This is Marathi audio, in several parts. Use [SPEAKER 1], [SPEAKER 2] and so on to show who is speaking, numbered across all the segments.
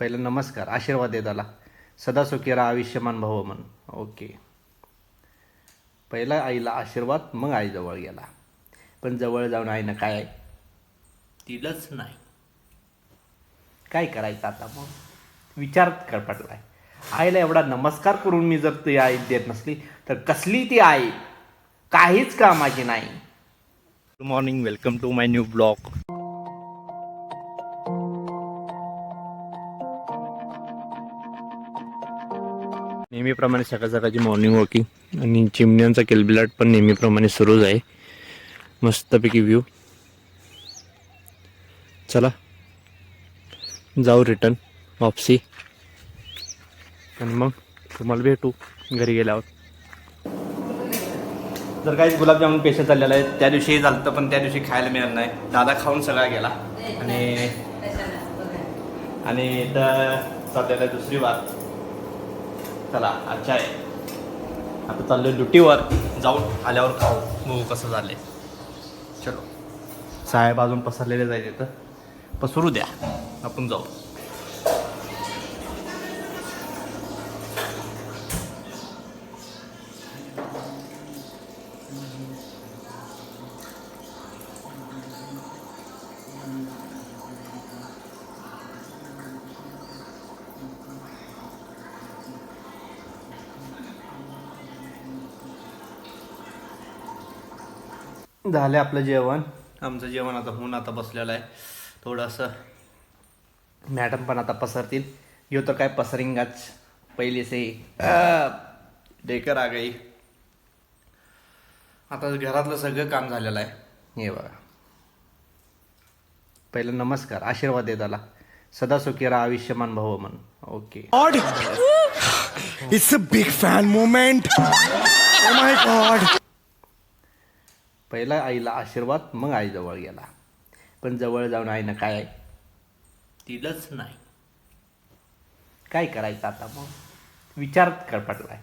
[SPEAKER 1] पहिलं नमस्कार आशीर्वाद देत आला सदा सुखी राहा आयुष्यमान भव मन ओके. पहिला आईला आशीर्वाद मग आईजवळ गेला. पण जवळ जाऊन आईनं काय दिलंच नाही. काय करायचं आता मग? विचार कर पडलाय आईला एवढा नमस्कार करून मी जर ती आई देत नसली तर कसली ती आई? काहीच कामाची नाही. Good morning welcome to my new blog नेहमीप्रमाणे सकाळ सकाळची मॉर्निंग वॉकिंग आणि चिमण्यांचा किलबिलाट पण नेहमीप्रमाणे सुरूच आहे. मस्तपैकी व्ह्यू चला. जाऊ रिटर्न वापसी. आणि मग तुम्हाला भेटू घरी गेल्यावर. जर काही गुलाबजामुन पेशा चाललेला आहे त्या दिवशी झालं तर पण त्या दिवशी खायला मिळालं नाही. दादा खाऊन सगळा गेला. आणि आणि इथं चाललेलं आहे दुसरी बात चला अच्छा आहे आता चाललो ड्युटीवर जाऊन आल्यावर खाऊ. बघू कसं झालं चलो. साहेब अजून पसरलेले जायचे तर पसरू द्या. आपण जाऊ. झालं आपलं जेवण. आमचं जेवण आता होऊन आता बसलेलं आहे. थोडंसं मॅडम पण आता पसरतील. यो तर काय पसरिंगाच. पहिली से डेकर आ गई. आता घरातलं सगळं काम झालेलं आहे. हे बघा. पहिलं नमस्कार आशीर्वाद देत आला सदा सुखी राहा आयुष्यमान भव मन okay
[SPEAKER 2] a big fan moment. Oh my god.
[SPEAKER 1] पहिला आईला आशीर्वाद मग आईजवळ गेला. पण जवळ जाऊन आईनं काय? दिलंच नाही. काय करायचं आता मग? विचार कर पडलाय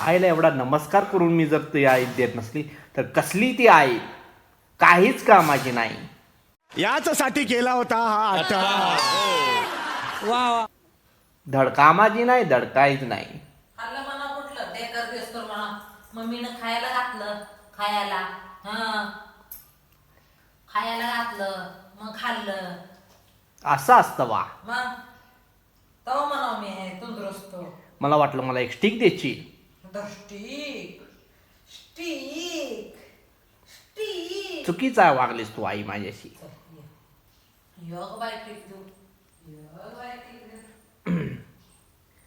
[SPEAKER 1] आईला एवढा नमस्कार करून मी जर ती आई देत नसली तर कसली ती आई? काहीच कामाची नाही.
[SPEAKER 2] याच्यासाठी केला होता हा आटा.
[SPEAKER 1] धड कामाची नाही धड काहीच नाही
[SPEAKER 3] खायला घातलं खायला. हा. खायला घातलं मग खाल्लं.
[SPEAKER 1] असं असतं वा
[SPEAKER 3] मग? तो म्हणा मी आहे तंदुरुस्त.
[SPEAKER 1] मला वाटलं मला एक स्टिक द्यायची.
[SPEAKER 3] स्टिक स्टिक स्टिक
[SPEAKER 1] चुकीचा वागलीस तू आई माझ्याशी.
[SPEAKER 3] योग बाय तू योग बाय तू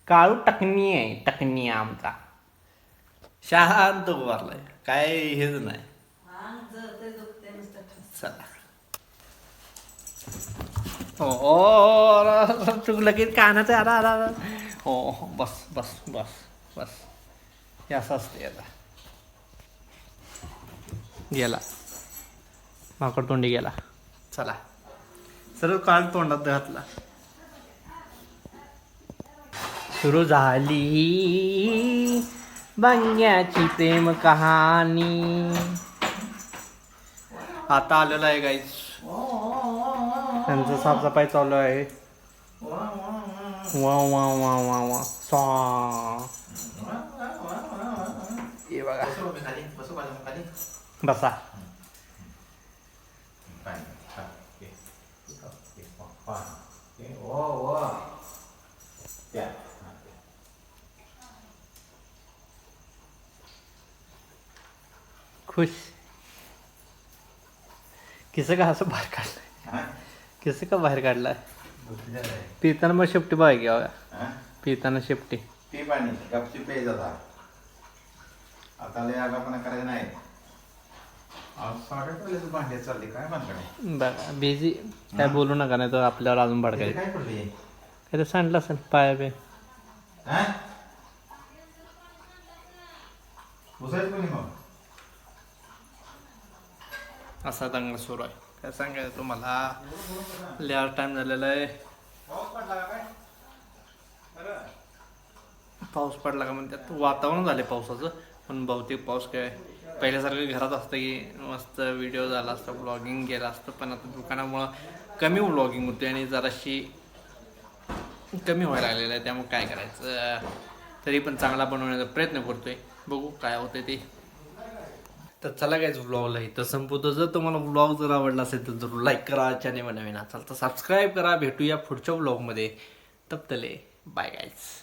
[SPEAKER 1] काळू टकनी आहे टकनी आहे आमचा. शांत उभारलाय काय हेच नाही. चला. हो हो की लगेच कानाचं आला आला आला. हो हो बस बस बस बस. हे असं असते आता गेला. माकड तोंडी गेला. चला. सर्व काळ तोंडात घातला. सुरू झाली बंग्याची प्रेम कहाणी. आता आलेला आहे गाईच त्यांचं साफसफाई चालू आहे. वा वा वा वा वा. सॉ. हे बघा. बसा. खुश. किसं का असं बाहेर काढलंय? किसं का बाहेर काढलाय? पिताना मग शेपटी की? बघा पिताना शेपटी.
[SPEAKER 4] ते पाणी गपची पेज आता. आता लय आगापणा करायचं नाही. भांडे चालले काय
[SPEAKER 1] बिझी काय बोलू नका नाही तर आपल्यावर अजून भडकाय
[SPEAKER 4] काय पडले
[SPEAKER 1] काय तर सांडलं असेल पाया बे
[SPEAKER 4] हा? उसायच कोणी मग?
[SPEAKER 1] असा दंगा सुरू आहे. काय सांगायचं तुम्हाला? लेअर टाईम झालेला आहे. पाऊस पडला का म्हणतात? वातावरण झाले पावसाचं पण बहुतेक पाऊस काय? पहिल्यासारखं घरात असतं की मस्त व्हिडिओ झाला असतं ब्लॉगिंग केलं असतं पण आता दुकानामुळं कमी ब्लॉगिंग होते आणि जराशी कमी व्हायला लागलेलं आहे. त्यामुळे काय करायचं? तरी पण चांगला बनवण्याचा प्रयत्न करतोय. बघू काय होतंय ते. तर चला कायच व्लॉगला इथं संपवतो. जर तुम्हाला व्लॉग जर आवडला असेल तर जरूर लाईक करा चॅनेल नवीन असाल तर सबस्क्राईब करा. भेटूया पुढच्या व्लॉगमध्ये तपतले. बाय गायच